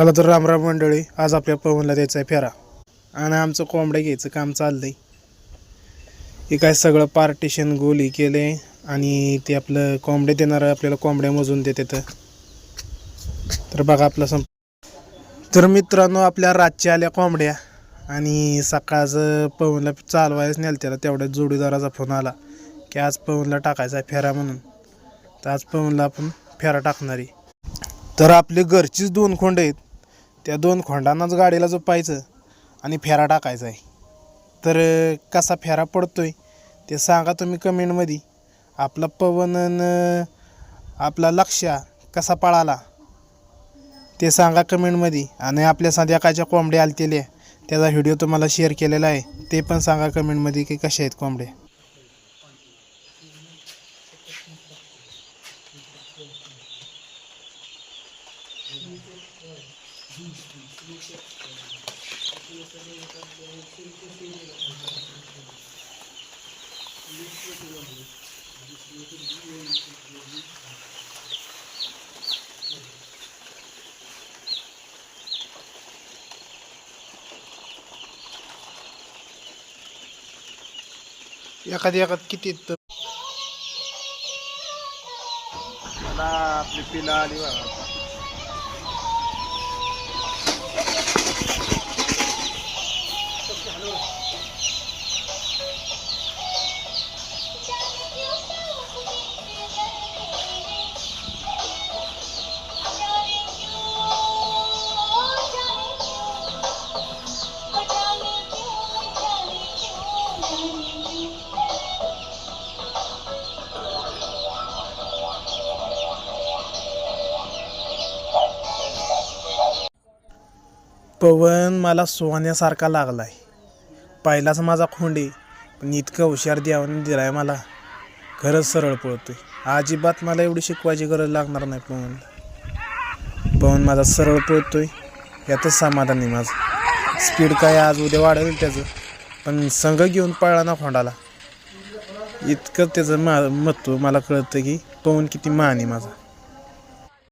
चला तर रामराम मंडळी आज आपल्या पवनला द्यायचा आहे फेरा. आणि आमचं कोंबड्या घ्यायचं काम चाललंय. हे काय सगळं पार्टिशन गोली केले आणि ते आपलं कोंबडे देणारं आपल्याला कोंबड्या मोजून देते तर बघा आपलं संप तर मित्रांनो आपल्या रातच्या आल्या कोंबड्या. आणि सकाळचं पवनला चालवायच नेल त्याला तेवढ्याच जोडीदाराचा फोन आला की आज पवनला टाकायचा आहे फेरा म्हणून. तर आज पवनला आपण फेरा टाकणार. आहे तर आपली घरचीच दोन खोंड आहेत. त्या दोन खोंडांनाच गाडीला जोपायचं आणि फेरा टाकायचा आहे. तर कसा फेरा पडतो आहे ते सांगा तुम्ही कमेंटमध्ये. आपला पवन आपला लक्ष कसा पळाला ते सांगा कमेंटमध्ये. आणि आपल्या संध्याकाळच्या कोंबड्या आलतेल्या त्याचा व्हिडिओ तुम्हाला शेअर केलेला आहे ते पण सांगा कमेंटमध्ये की कशा आहेत कोंबड्या. एखादी एखाद किती तर? मला आपली पिला आली बघा. पवन मला सोन्यासारखा लागलाय. पहिलाच माझा खोंडे पण इतकं हुशार द्यावं दिलाय मला. खरंच सरळ पळतोय. अजिबात मला एवढी शिकवायची गरज लागणार नाही पवन. पवन माझा सरळ पळतोय. यातच समाधान आहे माझं. स्पीड काय आज उद्या वाढेल त्याचं. पण संघ घेऊन पळला ना खोंडाला. इतकं त्याचं मा महत्त्व मला कळतं की पवन किती मान आहे माझा.